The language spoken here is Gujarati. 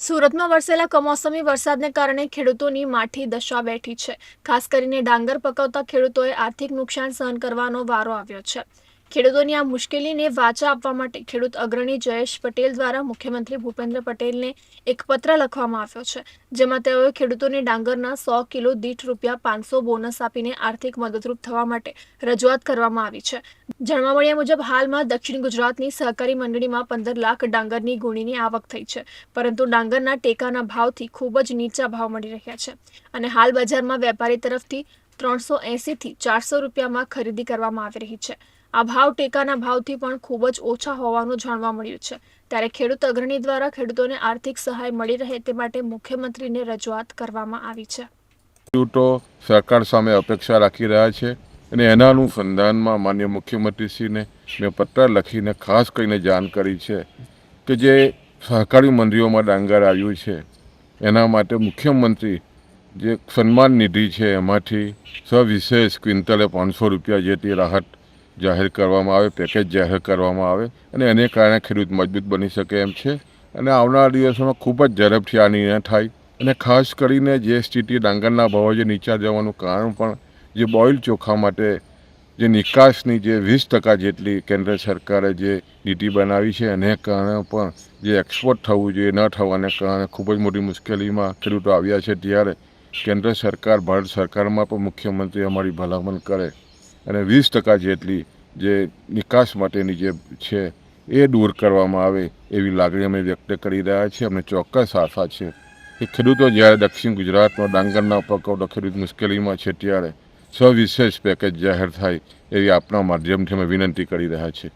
સુરતમાં વરસેલા કમોસમી વરસાદને કારણે ખેડૂતોની માઠી દશા બેઠી છે. ખાસ કરીને ડાંગર પકવતા ખેડૂતોએ આર્થિક નુકસાન સહન કરવાનો વારો આવ્યો છે. ખેડૂતોની આ મુશ્કેલીને વાચા આપવા માટે ખેડૂત અગ્રણી જયેશ પટેલ દ્વારા મુખ્યમંત્રી ભૂપેન્દ્ર પટેલને એક પત્ર લખવામાં આવ્યો છે, જેમાં તેઓએ ખેડૂતોને ડાંગરના સો કિલો દીઠ રૂપિયા પાંચસો બોનસ આપીને આર્થિક મદદરૂપ થવા માટે રજૂઆત કરવામાં આવી છે. જાણવા મળ્યા મુજબ હાલમાં દક્ષિણ ગુજરાતની સહકારી મંડળીમાં પંદર લાખ ડાંગરની ગુણીની આવક થઈ છે, પરંતુ ડાંગરના ટેકાના ભાવથી ખૂબ જ નીચા ભાવ મળી રહ્યા છે અને હાલ બજારમાં વેપારી તરફથી ત્રણસો એંસીથી ચારસો રૂપિયામાં ખરીદી કરવામાં આવી રહી છે. આ ભાવ ટેકાના ભાવથી પણ ખૂબ જ ઓછા હોવાનું જાણવા મળ્યું છે. ત્યારે ખેડૂત અગ્રણી દ્વારા ખેડૂતોને આર્થિક સહાય મળી રહે તે માટે મુખ્યમંત્રીને રજૂઆત કરવામાં આવી છે. ખેડૂતો સરકાર સામે અપેક્ષા રાખી રહ્યા છે અને એના અનુસંધાનમાં માન્ય મુખ્યમંત્રીશ્રીને મેં પત્ર લખીને ખાસ કરીને જાણ કરી છે કે જે સહકારી મંડળીઓમાં ડાંગર આવ્યું છે, એના માટે મુખ્યમંત્રી જે સન્માન નિધિ છે એમાંથી સવિશેષ ક્વિન્ટલે પાંચસો રૂપિયા જેટલી રાહત જાહેર કરવામાં આવે, પેકેજ જાહેર કરવામાં આવે અને એને કારણે ખેડૂત મજબૂત બની શકે એમ છે. અને આવનારા દિવસોમાં ખૂબ જ ઝડપથી આ નિર્ણય થાય અને ખાસ કરીને જે સ્થિતિ ડાંગરના ભાવો જે નીચા જવાનું કારણ પણ જે બોઇલ ચોખા માટે જે નિકાસની જે વીસ ટકા જેટલી કેન્દ્ર સરકારે જે નીતિ બનાવી છે, એને કારણે પણ જે એક્સપોર્ટ થવું જોઈએ, ન થવાને કારણે ખૂબ જ મોટી મુશ્કેલીમાં ખેડૂતો આવ્યા છે. ત્યારે કેન્દ્ર સરકાર, ભારત સરકારમાં પણ મુખ્યમંત્રી અમારી ભલામણ કરે અને વીસ ટકા જેટલી જે નિકાસ માટેની જે છે, એ દૂર કરવામાં આવે એવી લાગણી અમે વ્યક્ત કરી રહ્યા છીએ. અમને ચોક્કસ આશા છે કે ખેડૂતો જ્યારે દક્ષિણ ગુજરાતમાં ડાંગરના પકવડો ખેડૂત મુશ્કેલીમાં છે, ત્યારે સવિશેષ પેકેજ જાહેર થાય એવી આપના માધ્યમથી અમે વિનંતી કરી રહ્યા છીએ.